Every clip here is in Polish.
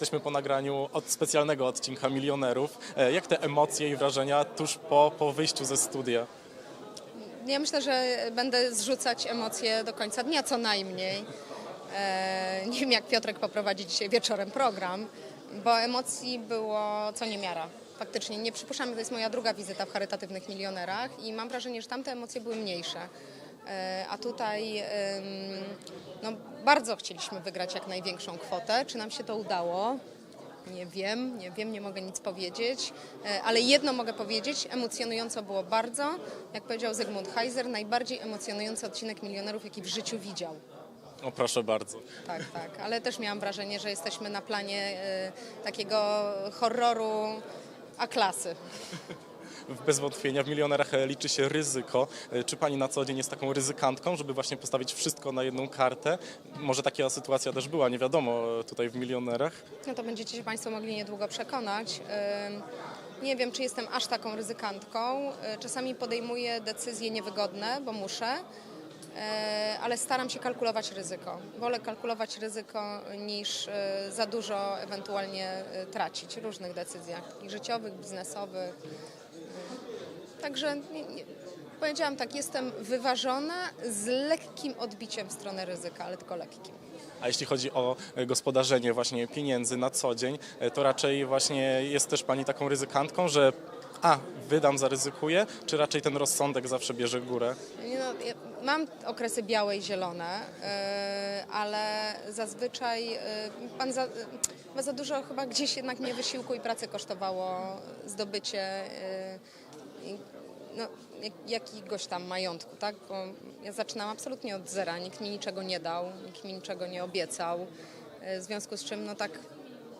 Jesteśmy po nagraniu od specjalnego odcinka Milionerów. E, Jak te emocje i wrażenia tuż po, po wyjściu ze studia? Ja myślę, że będę zrzucać emocje do końca dnia co najmniej. E, nie wiem, jak Piotrek poprowadzi dzisiaj wieczorem program, bo emocji było co niemiara. Faktycznie, nie przypuszczam, to jest moja druga wizyta w charytatywnych milionerach i mam wrażenie, że tamte emocje były mniejsze. E, a tutaj no, bardzo chcieliśmy wygrać jak największą kwotę. Czy nam się to udało? Nie wiem, nie wiem, nie mogę nic powiedzieć, E, ale jedno mogę powiedzieć, emocjonująco było bardzo. Jak powiedział Zygmunt Heiser, najbardziej emocjonujący odcinek Milionerów, jaki w życiu widział. O proszę bardzo. Tak, tak, ale też miałam wrażenie, że jesteśmy na planie e, takiego horroru A-klasy. Bez wątpienia w Milionerach e, liczy się ryzyko. E, Czy pani na co dzień jest taką ryzykantką, żeby właśnie postawić wszystko na jedną kartę? Może taka sytuacja też była, nie wiadomo, e, tutaj w Milionerach. No to będziecie się Państwo mogli niedługo przekonać. Nie wiem, czy jestem aż taką ryzykantką. Czasami podejmuję decyzje niewygodne, bo muszę, ale staram się kalkulować ryzyko. Wolę kalkulować ryzyko niż za dużo ewentualnie tracić w różnych decyzjach, takich życiowych, biznesowych. Także powiedziałam tak, jestem wyważona z lekkim odbiciem w stronę ryzyka, ale tylko lekkim. A jeśli chodzi o gospodarzenie właśnie pieniędzy na co dzień, e, to raczej właśnie jest też pani taką ryzykantką, że a, wydam, zaryzykuję, czy raczej ten rozsądek zawsze bierze górę? No, ja mam okresy białe i zielone, yy, ale zazwyczaj yy, pan za, yy, za dużo chyba gdzieś jednak mnie wysiłku i pracy kosztowało zdobycie yy, no, jak, jakiegoś tam majątku, tak? Bo ja zaczynałam absolutnie od zera, nikt mi niczego nie dał, nikt mi niczego nie obiecał, yy, w związku z czym no tak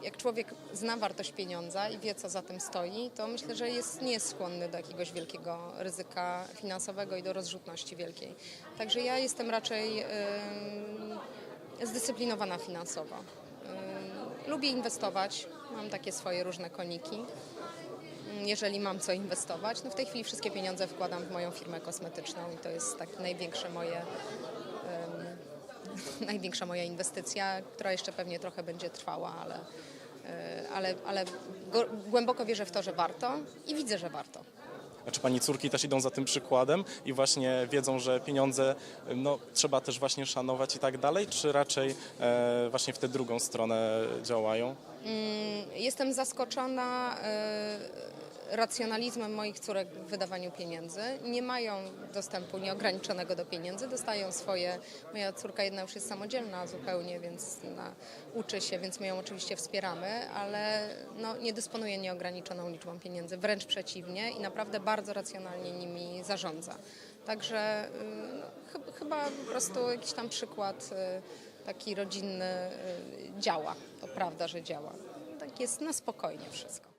jak człowiek zna wartość pieniądza i wie, co za tym stoi, to myślę, że jest, nie jest skłonny do jakiegoś wielkiego ryzyka finansowego i do rozrzutności wielkiej. Także ja jestem raczej y, zdyscyplinowana finansowo. Y, lubię inwestować, mam takie swoje różne koniki. Jeżeli mam co inwestować, no w tej chwili wszystkie pieniądze wkładam w moją firmę kosmetyczną i to jest tak największe moje największa moja inwestycja, która jeszcze pewnie trochę będzie trwała, ale, e, ale, ale głęboko wierzę w to, że warto i widzę, że warto. Czy pani córki też idą za tym przykładem i właśnie wiedzą, że pieniądze no, trzeba też właśnie szanować i tak dalej, czy raczej e, właśnie w tę drugą stronę działają? Jestem zaskoczona e, racjonalizmem moich córek w wydawaniu pieniędzy. Nie mają dostępu nieograniczonego do pieniędzy, dostają swoje. Moja córka jedna już jest samodzielna zupełnie, więc ona uczy się, więc my ją oczywiście wspieramy, ale no, nie dysponuje nieograniczoną liczbą pieniędzy, wręcz przeciwnie i naprawdę bardzo racjonalnie nimi zarządza. Także y, no, chyb- chyba po prostu jakiś tam przykład y, taki rodzinny y, działa. To prawda, że działa. Tak jest na spokojnie wszystko.